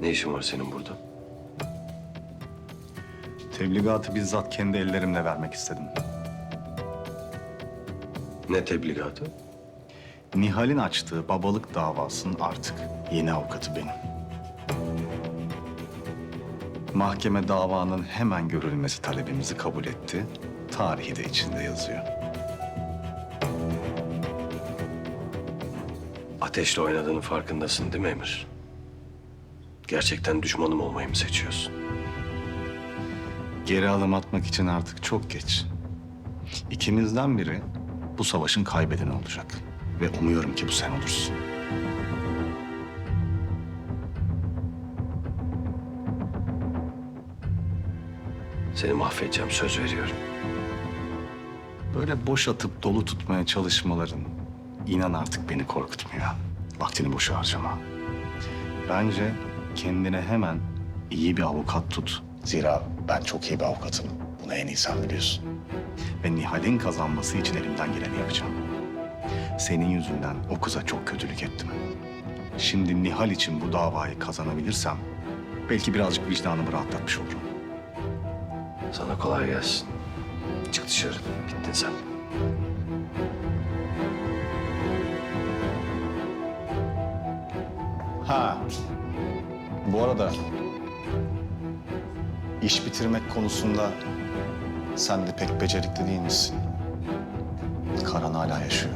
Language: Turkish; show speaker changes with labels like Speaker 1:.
Speaker 1: Ne işin var senin burada?
Speaker 2: Tebligatı bizzat kendi ellerimle vermek istedim.
Speaker 1: Ne tebligatı?
Speaker 2: Nihal'in açtığı babalık davasının artık yeni avukatı benim. Mahkeme davanın hemen görülmesi talebimizi kabul etti. Tarihi de içinde yazıyor.
Speaker 1: Ateşle oynadığının farkındasın değil mi Emir? Gerçekten düşmanım olmayı mı seçiyorsun?
Speaker 2: Geri adım atmak için artık çok geç. İkimizden biri bu savaşın kaybedeni olacak. Ve umuyorum ki bu sen olursun.
Speaker 1: Seni mahvedeceğim söz veriyorum.
Speaker 2: Böyle boş atıp dolu tutmaya çalışmaların inan artık beni korkutmuyor. Vaktini boşa harcama. Bence kendine hemen iyi bir avukat tut. Zira ben çok iyi bir avukatım. Bunu en iyi sen biliyorsun. Ve Nihal'in kazanması için elimden geleni yapacağım. Senin yüzünden o kıza çok kötülük ettim. Şimdi Nihal için bu davayı kazanabilirsem belki birazcık vicdanımı rahatlatmış olurum.
Speaker 1: Sana kolay gelsin. Çık dışarı. Gittin sen.
Speaker 2: Ha. Bu arada iş bitirmek konusunda sen de pek becerikli değil misin? Karan hala yaşıyor.